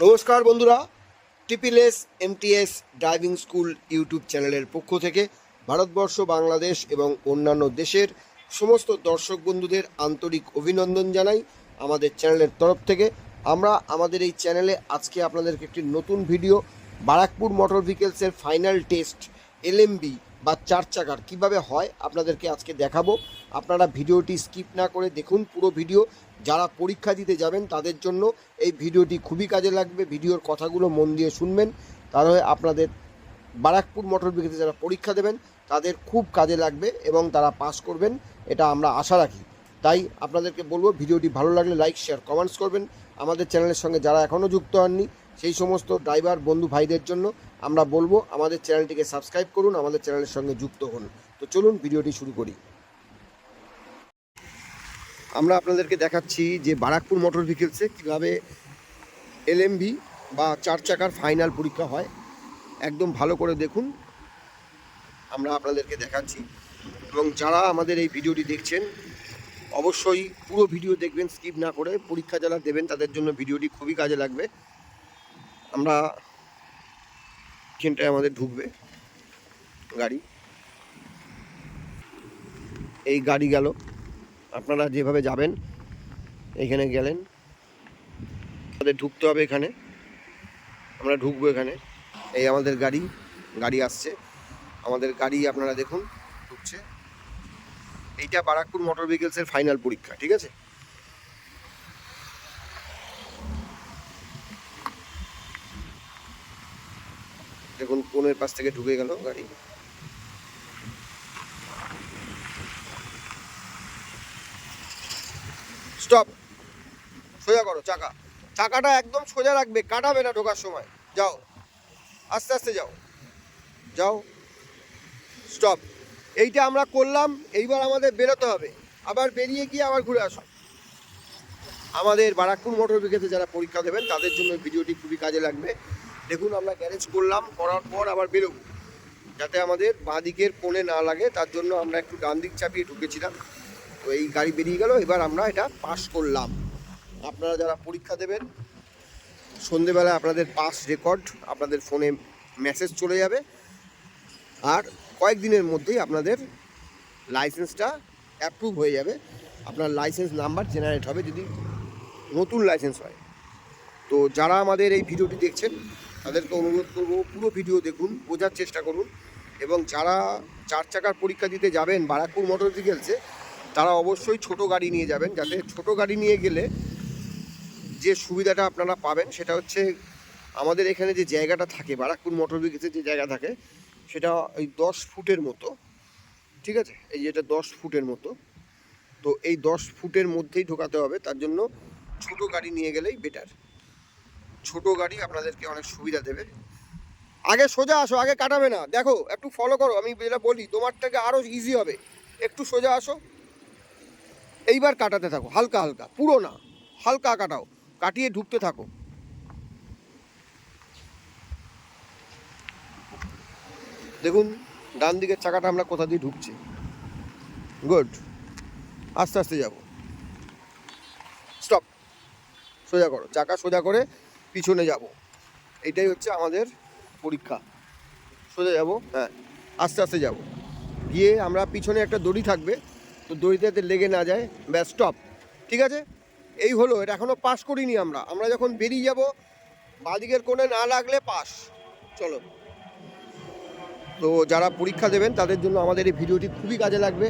নমস্কার বন্ধুরা TPS MTS driving school YouTube চ্যানেলের পক্ষ থেকে ভারতবর্ষ, বাংলাদেশ এবং অন্যান্য দেশের সমস্ত দর্শক বন্ধুদের আন্তরিক অভিনন্দন জানাই আমাদের চ্যানেলের তরফ থেকে। আমরা আমাদের এই চ্যানেলে আজকে আপনাদেরকে একটি নতুন ভিডিও, বারাকপুর মোটর ভেহিকেলসের ফাইনাল টেস্ট, এলএমবি বা চার চাকার কীভাবে হয় আপনাদেরকে আজকে দেখাবো। আপনারা ভিডিওটি স্কিপ না করে দেখুন পুরো ভিডিও যারা পরীক্ষা দিতে যাবেন তাদের জন্য এই ভিডিওটি খুবই কাজে লাগবে। ভিডিওর কথাগুলো মন দিয়ে শুনবেন। তাহলে আপনাদের বারাকপুর মোটর ভেহিকেলসে যারা পরীক্ষা দেবেন, তাদের খুব কাজে লাগবে এবং তারা পাস করবেন, এটা আমরা আশা রাখি। তাই আপনাদেরকে বলব, ভিডিওটি ভালো লাগলে লাইক, শেয়ার, কমেন্টস করবেন। আমাদের চ্যানেলের সঙ্গে যারা এখনও যুক্ত হননি, সেই সমস্ত ড্রাইভার, বন্ধু ভাইদের জন্য আমরা বলব, আমাদের চ্যানেলটিকে সাবস্ক্রাইব করুন, আমাদের চ্যানেলের সঙ্গে যুক্ত হন। তো চলুন, ভিডিওটি শুরু করি। আমরা আপনাদেরকে দেখাচ্ছি যে বারাকপুর মোটর ভেহিকেলসে কীভাবে এলএমভি বা চার চাকার ফাইনাল পরীক্ষা হয়। একদম ভালো করে দেখুন। আমরা আপনাদেরকে দেখাচ্ছি। এবং যারা আমাদের এই ভিডিওটি দেখছেন, অবশ্যই পুরো ভিডিও দেখবেন, স্কিপ না করে পরীক্ষা যারা দেবেন, তাদের জন্য ভিডিওটি খুবই কাজে লাগবে। আমরা এখানটায় আমাদের ঢুকবে গাড়ি। এই গাড়ি গেল। আপনারা যেভাবে যাবেন, এখানে গেলেন। আমাদের ঢুকতে হবে এখানে। আমরা ঢুকবো এখানে। এই আমাদের গাড়ি গাড়ি আসছে। আমাদের গাড়ি আপনারা দেখুন, ঢুকছে। এইটা বারাকপুর মোটর ভেহিকেলসের ফাইনাল পরীক্ষা, ঠিক আছে? দেখুন, কোনের পাশ থেকে ঢুকে গেল গাড়ি। স্টপ সোজা করো, চাকা। চাকাটা একদম সোজা রাখবে, কাটাবে না ঢোকার সময়। যাও। আস্তে আস্তে যাও। যাও। স্টপ এইটা আমরা করলাম, এইবার আমাদের বেরোতে হবে। আবার বেরিয়ে গিয়ে আবার ঘুরে আসো। আমাদের বারাকপুর মোটর ভেহিকেলসে যারা পরীক্ষা দেবেন, তাদের জন্য ভিডিওটি খুবই কাজে লাগবে। দেখুন, আমরা গ্যারেজ করলাম, করার পর আবার বেরোবো। যাতে আমাদের বাঁ দিকের কোণে না লাগে, তার জন্য আমরা একটু ডান দিক চাপিয়ে ঢুকেছিলাম। তো এই গাড়ি বেরিয়ে গেল, এবার আমরা এটা পাস করলাম। আপনারা যারা পরীক্ষা দেবেন, সন্ধেবেলা আপনাদের পাস রেকর্ড আপনাদের ফোনে মেসেজ চলে যাবে। আর কয়েকদিনের মধ্যেই আপনাদের লাইসেন্সটা অ্যাপ্রুভ হয়ে যাবে। আপনার লাইসেন্স নাম্বার জেনারেট হবে যদি নতুন লাইসেন্স হয়। তো যারা আমাদের এই ভিডিওটি দেখছেন, তাদেরকে অনুরোধ করব পুরো ভিডিও দেখুন, বোঝার চেষ্টা করুন। এবং যারা চার চাকার পরীক্ষা দিতে যাবেন, বারাকপুর মোটর ভেহিকেলসে তারা অবশ্যই ছোট গাড়ি নিয়ে যাবেন। যাতে ছোট গাড়ি নিয়ে গেলে যে সুবিধাটা আপনারা পাবেন সেটা হচ্ছে আমাদের এখানে যে জায়গাটা থাকে, বারাকপুর মোটর ভেহিকেলসের যে জায়গা থাকে, সেটা ওই দশ ফুটের মতো। ঠিক আছে? এই যেটা দশ ফুটের মতো। তো এই দশ ফুটের মধ্যেই ঢোকাতে হবে। তার জন্য ছোট গাড়ি নিয়ে গেলেই বেটার ছোট গাড়ি আপনাদেরকে অনেক সুবিধা দেবে। আগে সোজা আসো, আগে কাটাবে না। দেখো, একটু ফলো করো। আমি যেটা বলি তোমার থেকে আরও ইজি হবে। একটু সোজা আসো। এইবার কাটাতে থাকো, হালকা হালকা, পুরো না, হালকা কাটাও, কাটিয়ে ঢুকতে থাকো। দেখুন ডান দিকের চাকাটা আমরা কোথা দিয়ে ঢুকছি। গুড, আস্তে আস্তে যাব। স্টপ, সোজা করো, চাকা সোজা করে পিছনে যাব। এটাই হচ্ছে আমাদের পরীক্ষা। সোজা যাব হ্যাঁ আস্তে আস্তে যাব। গিয়ে আমরা পিছনে একটা দড়ি থাকবে তো দড়িতে লেগে না যায়, ব্যাস স্টপ ঠিক আছে? এই হলো, এটা এখনও পাস করিনি আমরা। আমরা যখন বেরিয়ে যাব, বাদিকের কোণে না লাগলে পাস চলো। তো যারা পরীক্ষা দেবেন, তাদের জন্য আমাদের এই ভিডিওটি খুবই কাজে লাগবে।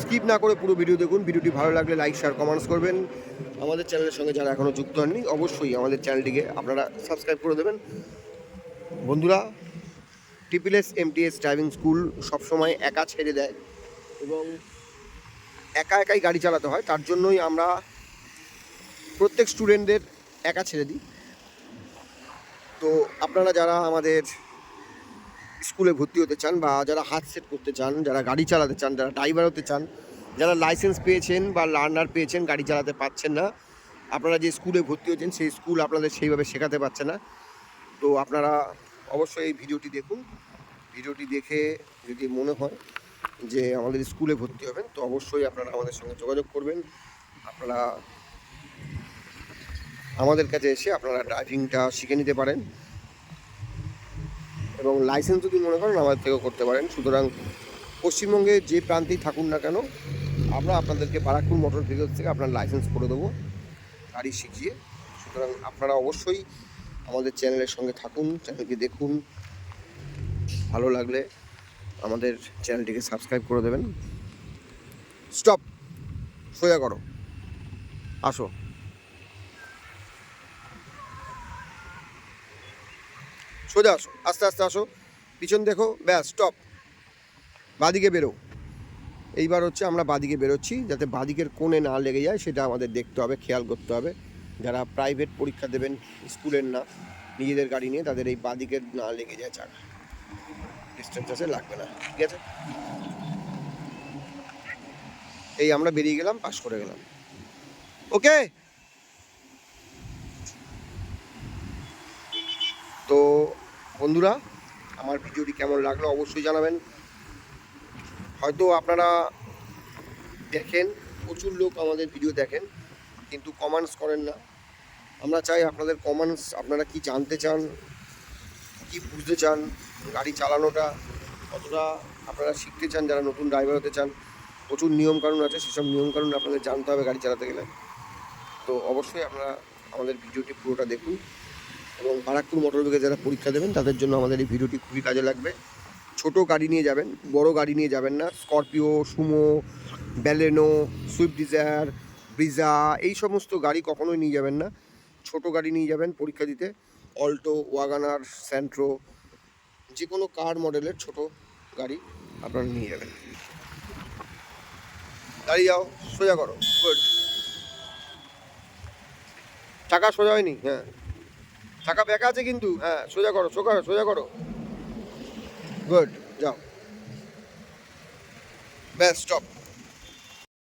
স্কিপ না করে পুরো ভিডিও দেখুন। ভিডিওটি ভালো লাগলে লাইক শেয়ার কমেন্টস করবেন। আমাদের চ্যানেলের সঙ্গে যারা এখনও যুক্ত হননি, অবশ্যই আমাদের চ্যানেলটিকে আপনারা সাবস্ক্রাইব করে দেবেন। বন্ধুরা টিপিএস এমটিএস ড্রাইভিং স্কুল সবসময় একা ছেড়ে দেয়। এবং একা একাই গাড়ি চালাতে হয়, তার জন্যই আমরা প্রত্যেক স্টুডেন্টদের একা ছেড়ে দিই। তো আপনারা যারা আমাদের স্কুলে ভর্তি হতে চান বা যারা হাত সেট করতে চান, যারা গাড়ি চালাতে চান, যারা ড্রাইভার হতে চান, যারা লাইসেন্স পেয়েছেন বা লার্নার পেয়েছেন, গাড়ি চালাতে পারছেন না, আপনারা যে স্কুলে ভর্তি হয়েছেন, সেই স্কুল আপনাদের সেইভাবে শেখাতে পারছে না। তো আপনারা অবশ্যই এই ভিডিওটি দেখুন। ভিডিওটি দেখে যদি মনে হয় যে আমাদের স্কুলে ভর্তি হবেন, তো অবশ্যই আপনারা আমাদের সঙ্গে যোগাযোগ করবেন। আপনারা আমাদের কাছে এসে আপনারা ড্রাইভিংটা শিখে নিতে পারেন এবং লাইসেন্স যদি মনে করেন আমাদের থেকেও করতে পারেন। সুতরাং পশ্চিমবঙ্গে যে প্রান্তেই থাকুন না কেন, আমরা আপনাদেরকে বারাকপুর মোটর ভেহিকলস থেকে আপনার লাইসেন্স করে দেবো, গাড়ি শিখিয়ে। সুতরাং আপনারা অবশ্যই আমাদের চ্যানেলের সঙ্গে থাকুন, চ্যানেলকে দেখুন, ভালো লাগলে আমাদের চ্যানেলটিকে সাবস্ক্রাইব করে দেবেন। স্টপ, সোজা করো। আসো। সোজা আসো, আস্তে আস্তে আসো। পিছন দেখো, ব্যাস, স্টপ। বাদিকে বেরো। এইবার হচ্ছে আমরা বাদিকে বেরোচ্ছি, যাতে বাদিকের কোণে না লেগে যায়, সেটা আমাদের দেখতে হবে, খেয়াল করতে হবে। যারা প্রাইভেট পরীক্ষা দেবেন, স্কুলের না, নিজেদের গাড়ি নিয়ে তাদের এই বাদিকের না লেগে যায় চাকা। ডিস্টেন্স আছে, লাগবে না, ঠিক আছে? এই আমরা বেরিয়ে গেলাম, পাস করে গেলাম। ওকে তো বন্ধুরা, আমার ভিডিওটি কেমন লাগল অবশ্যই জানাবেন। হয়তো আপনারা দেখেন, প্রচুর লোক আমাদের ভিডিও দেখেন, কিন্তু কমেন্টস করেন না। আমরা চাই আপনাদের কমেন্টস আপনারা কি জানতে চান কি বুঝতে চান গাড়ি চালানোটা, কতটা আপনারা শিখতে চান, যারা নতুন ড্রাইভার হতে চান, প্রচুর নিয়মকানুন আছে, সেসব নিয়মকানুন আপনাদের জানতে হবে গাড়ি চালাতে গেলে। তো অবশ্যই আপনারা আমাদের ভিডিওটি পুরোটা দেখুন এবং বারাকপুর মোটর ভেগে যারা পরীক্ষা দেবেন, তাদের জন্য আমাদের এই ভিডিওটি খুবই কাজে লাগবে। ছোট গাড়ি নিয়ে যাবেন, বড় গাড়ি নিয়ে যাবেন না Scorpio Sumo Baleno Swift Dzire Brezza এই সমস্ত গাড়ি কখনোই নিয়ে যাবেন না। ছোট গাড়ি নিয়ে যাবেন পরীক্ষা দিতে। অল্টো, ওয়াগানার, স্যান্ট্রো, যে কোনো কার মডেলের ছোট গাড়ি আপনারা নিয়ে যাবেন। দাঁড়িয়ে যাও, সোজা করো, গুড। টাকা সোজা হয়নি? হ্যাঁ। টাকা ব্যাক আছে কিন্তু হ্যাঁ সোজা করো, সোজা সোজা করো। গুড, যাও। ব্যাস স্টপ